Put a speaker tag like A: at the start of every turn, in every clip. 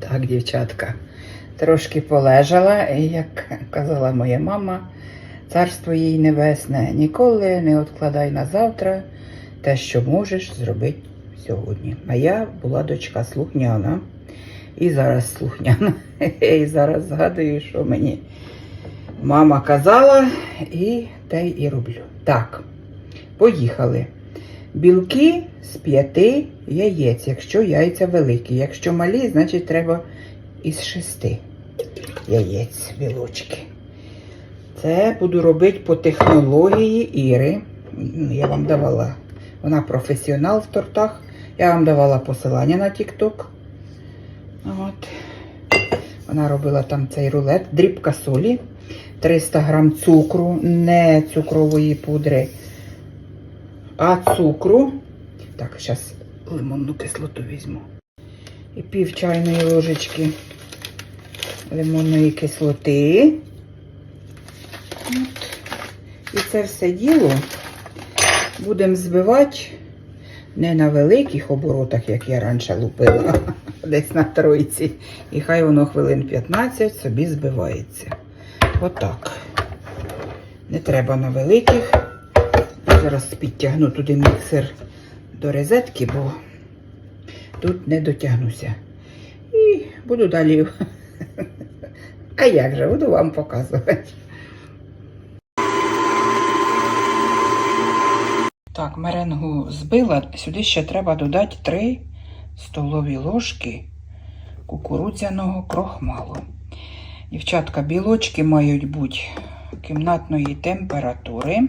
A: Так, дівчатка, трошки полежала, і як казала моя мама, царство їй небесне, ніколи не відкладай на завтра те, що можеш зробити сьогодні. А я була дочка слухняна, і зараз слухняна. І зараз згадую, що мені мама казала, і те і роблю. Так, поїхали. Білки з п'яти яєць, якщо яйця великі. Якщо малі, значить треба із шести яєць білочки. Це буду робити по технології Іри. Ну, Я вам давала, вона професіонал в тортах. Я вам давала посилання на TikTok. От. Вона робила там цей рулет, дрібка солі, 300 грам цукру, не цукрової пудри, а цукру. Так, зараз лимонну кислоту візьму. І пів чайної ложечки лимонної кислоти. От. І це все діло будемо збивати не на великих оборотах, як я раніше лупила, десь на тройці. І хай воно хвилин 15 собі збивається. Отак. Не треба на великих. Зараз підтягну туди міксер до розетки, бо тут не дотягнуся. І буду далі. А як же, буду вам показувати. Так, меренгу збила. Сюди ще треба додати 3 столові ложки кукурудзяного крохмалу. Дівчатка, білочки мають бути кімнатної температури.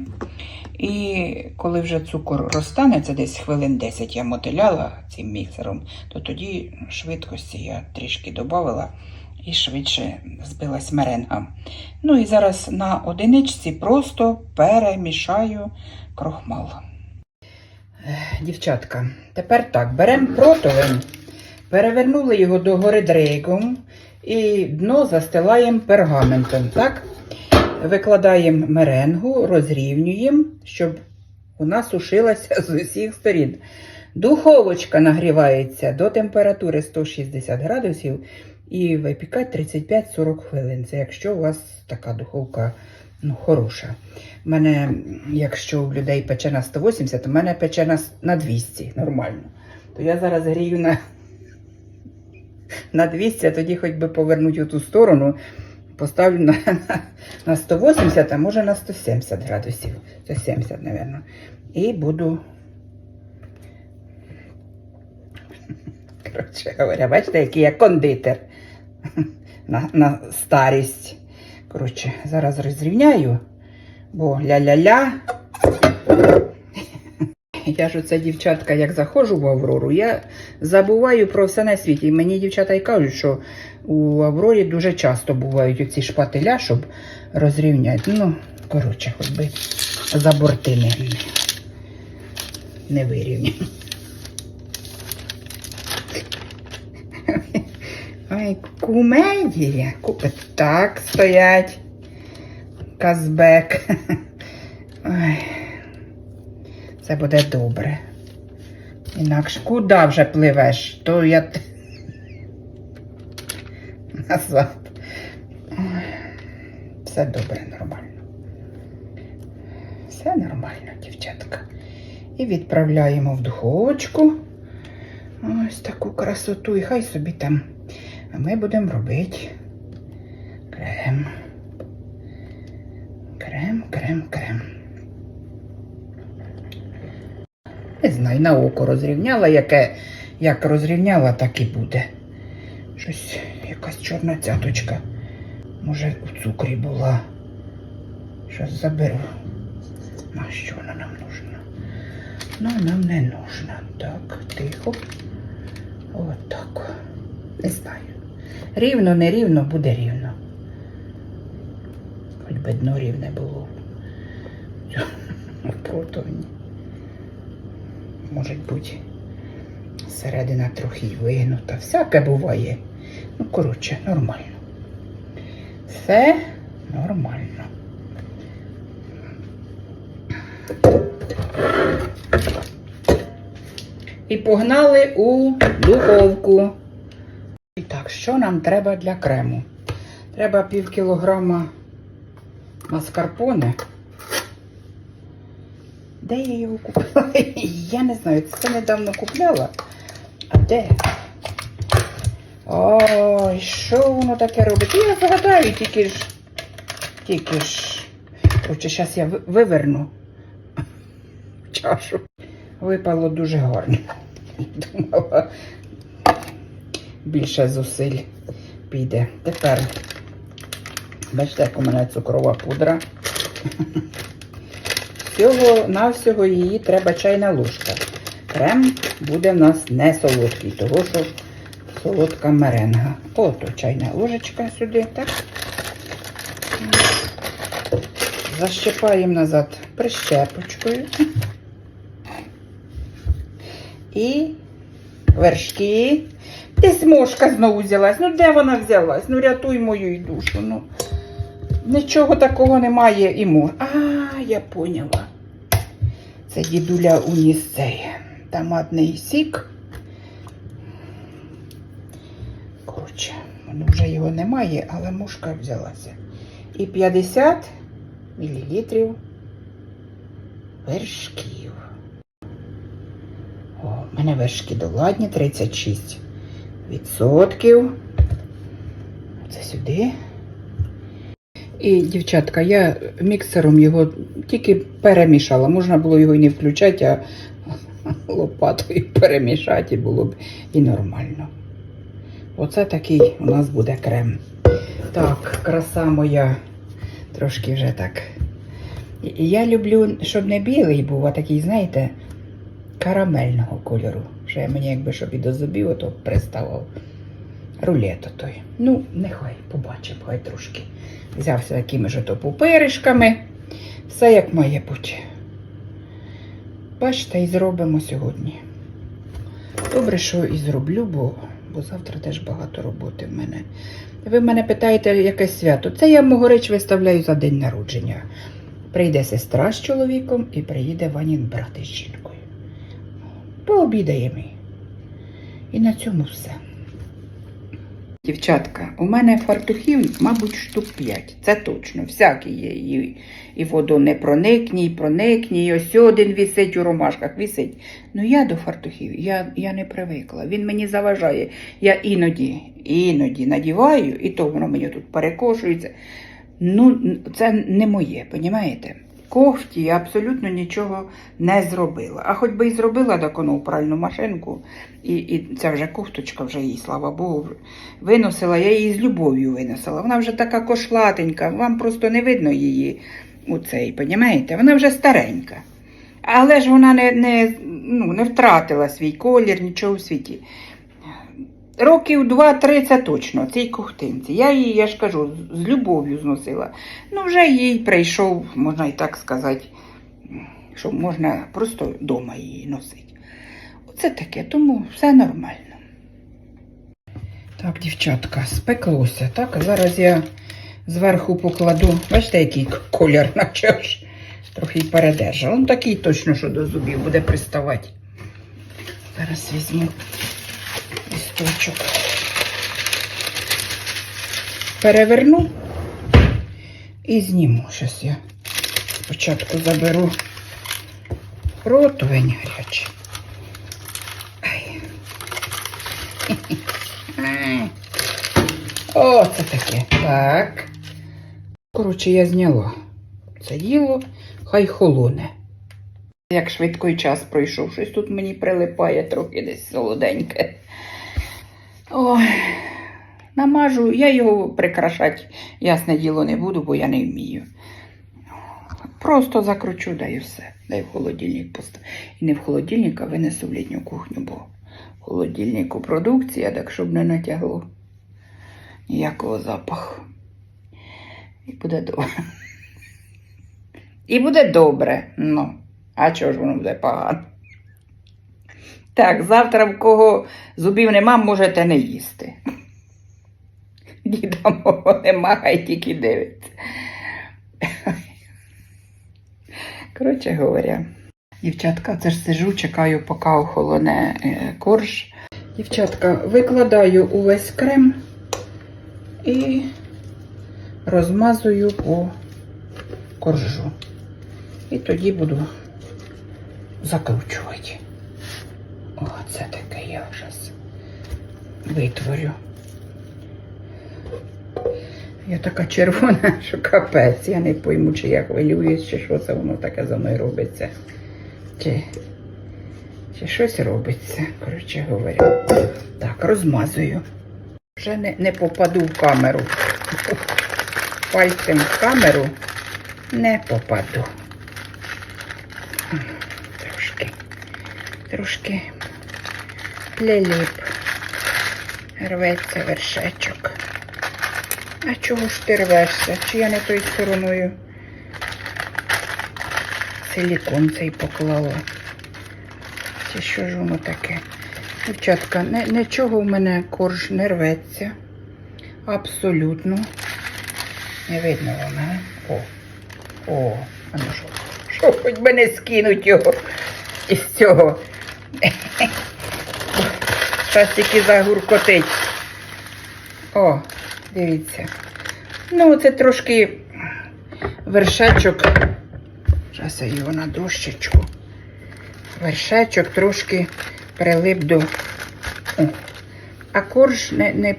A: І коли вже цукор розтане, це десь хвилин 10 я мотиляла цим міксером, то тоді швидкості я трішки додавала і швидше збилась меренга. Ну і зараз на одиничці просто перемішаю крохмал. Дівчатка, тепер так, беремо противень, перевернули його до гори дрейком і дно застилаємо пергаментом. так? Викладаємо меренгу, розрівнюємо, щоб вона сушилася з усіх сторін. Духовочка нагрівається до температури 160 градусів і випікати 35-40 хвилин. Це якщо у вас така духовка ну, хороша. У мене, якщо у людей пече на 180, у мене пече на, на 200 нормально. То я зараз грію на, на 200, а тоді хоч би повернути у ту сторону. Поставлю на, на, на 180, а може на 170 градусів. 170, мабуть. І буду. Коротше говоря, бачите, який я кондитер на, на старість. Коротше, зараз розрівняю, бо ля-ля-ля. Я ж оце дівчатка, як заходжу в Аврору, я забуваю про все на світі. І мені дівчата й кажуть, що у Аврорі дуже часто бувають оці шпателя, щоб розрівняти. Ну, коротше, хоч би за борти не, не вирівняю. Ой, кумедія. Так, стоять. Казбек. Ой. Це буде добре. Інакше куди вже пливеш? То я назад. Все добре, нормально. Все нормально, дівчатка. І відправляємо в духовочку. Ось таку красоту. І хай собі там. А ми будемо робити крем. Крем, крем, крем. Не знаю, на око розрівняла, яке, як розрівняла, так і буде. Щось, якась чорна цяточка. Може, у цукрі була. Щось заберу. На що вона нам нужна? Ну, нам не нужна. Так, тихо. Отак. Не знаю. Рівно, не рівно, буде рівно. Хоч би дно рівне було. В противні. Може бути, середина трохи вигнута. Всяке буває. Ну, коротше, нормально. Все нормально. І погнали у духовку. І Так, що нам треба для крему? Треба пів кілограма маскарпоне. Де я його купила? Я не знаю, це недавно купляла. Де? Ой, що воно таке робить? Я згадаю тільки ж. Тільки ж. Короче, зараз я виверну чашу. Випало дуже гарно. Думала, більше зусиль піде. Тепер, бачите, як у мене цукрова пудра. Всього навсього її треба чайна ложка. Крем буде в нас не солодкий, тому що солодка меренга. Ото чайна ложечка сюди, так? Защипаємо назад прищепочкою. І вершки. Десь мошка знову взялась. Ну де вона взялась? Ну рятуй мою й душу. Ну. Нічого такого немає і мор. А, я поняла. Це дідуля уніс цей томатний сік. Коротше, вже його немає, але мушка взялася. І 50 мл вершків. О, у мене вершки доладні 36 відсотків. Це сюди. І, дівчатка, я міксером його тільки перемішала. Можна було його і не включати, а лопатою перемішати було б і нормально. Оце такий у нас буде крем. Так, краса моя трошки вже так. Я люблю, щоб не білий був, а такий, знаєте, карамельного кольору. Ще мені якби щоб і до зубів ото приставав. Рулет той. Ну, нехай побачимо, хай трошки. Взявся такими ж ото пупиришками. Все як має бути. Бачите, і зробимо сьогодні. Добре, що і зроблю, бо, бо завтра теж багато роботи в мене. Ви мене питаєте, яке свято? Це я могорич виставляю за день народження. Прийде сестра з чоловіком і приїде Ванін брат із жінкою. Пообідаємо. І на цьому все. Дівчатка, у мене фартухів, мабуть, штук 5. Це точно. Всякі є. І, і водонепроникні, і проникні, і ось один висить у ромашках, висить. Ну я до фартухів, я, я не привикла. Він мені заважає. Я іноді, іноді надіваю, і то воно мені тут перекошується. Ну, це не моє, понімаєте? Кофті я абсолютно нічого не зробила. А хоч би і зробила докону пральну машинку, і, і ця вже кофточка вже їй, слава Богу, виносила, я її з любов'ю виносила. Вона вже така кошлатенька, вам просто не видно її у цей, понімаєте? Вона вже старенька. Але ж вона не, не, ну, не втратила свій колір, нічого в світі. Років два-три це точно, цій ковтинці. Я її, я ж кажу, з любов'ю зносила. Ну, вже їй прийшов, можна і так сказати, що можна просто вдома її носити. Оце таке, тому все нормально. Так, дівчатка, спеклося. Так, зараз я зверху покладу. Бачите, який колір наче аж трохи передержав. Ну такий точно, що до зубів буде приставати. Зараз візьму листочок. Переверну і зніму. Зараз я спочатку заберу противень гарячий. О, це таке. Так. Коротше, я зняла це діло, хай холоне. Як швидко й час пройшов, щось тут мені прилипає трохи десь солоденьке. Ой, намажу, я його прикрашати, ясне діло, не буду, бо я не вмію. Просто закручу, да і все. Дай в холодильник поставлю. І не в холодильник, а винесу в літню кухню, бо в холодильнику продукція, так щоб не натягло ніякого запаху. І буде добре. І буде добре. Ну, а чого ж воно буде погано? Так, завтра в кого зубів нема, можете не їсти. Діда мого нема, хай тільки дивиться. Коротше говоря, дівчатка, це ж сижу, чекаю, поки охолоне е, корж. Дівчатка, викладаю увесь крем і розмазую по коржу. І тоді буду закручувати. О, це таке я зараз витворю. Я така червона, що капець. Я не пойму, чи я хвилююсь, чи що це воно таке за мною робиться. Чи, чи щось робиться, коротше говоря. Так, розмазую. Вже не, не попаду в камеру. Пальцем в камеру не попаду. Трошки, трошки ліліп. Рветься вершечок. А чого ж ти рвешся? Чи я не тою стороною силікон цей поклала? Чи що ж воно таке? Дівчатка, нічого в мене корж не рветься. Абсолютно. Не видно вона. О. О, а ну що? Що хоч би не скинуть його із цього. Зараз тільки загуркотить. О, дивіться. Ну, це трошки вершечок. Зараз я його на дощечку. Вершечок трошки прилип до. О. А корж не, не.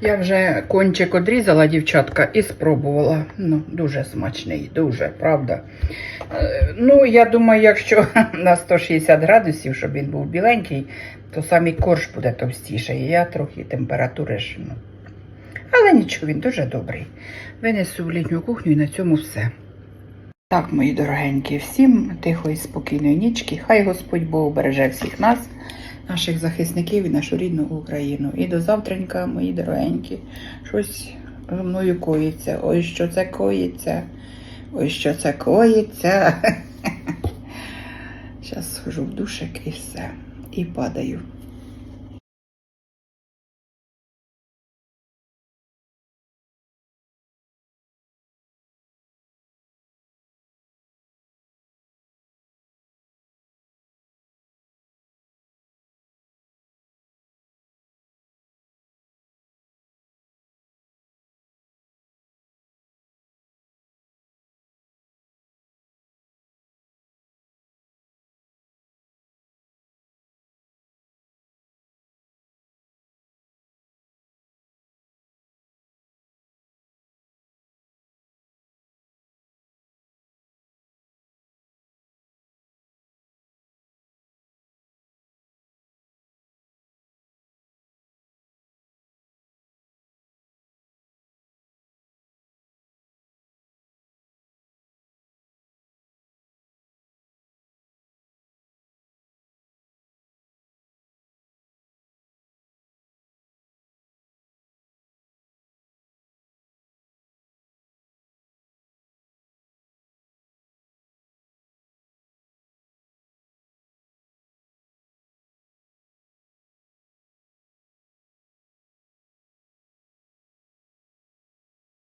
A: Я вже кончик одрізала, дівчатка, і спробувала. Ну, дуже смачний, дуже, правда. Е, Ну, я думаю, якщо на 160 градусів, щоб він був біленький, то сам і корж буде товстіший. Я трохи температури ж. Але нічого, він дуже добрий. Винесу в літню кухню і на цьому все. Так, мої дорогенькі, всім тихої, спокійної нічки. Хай Господь Бог береже всіх нас, наших захисників і нашу рідну Україну. І до завтранька, мої дорогенькі, щось мною коїться. Ой, що це коїться. Ой, що це коїться. Зараз схожу в душик і все. І падаю.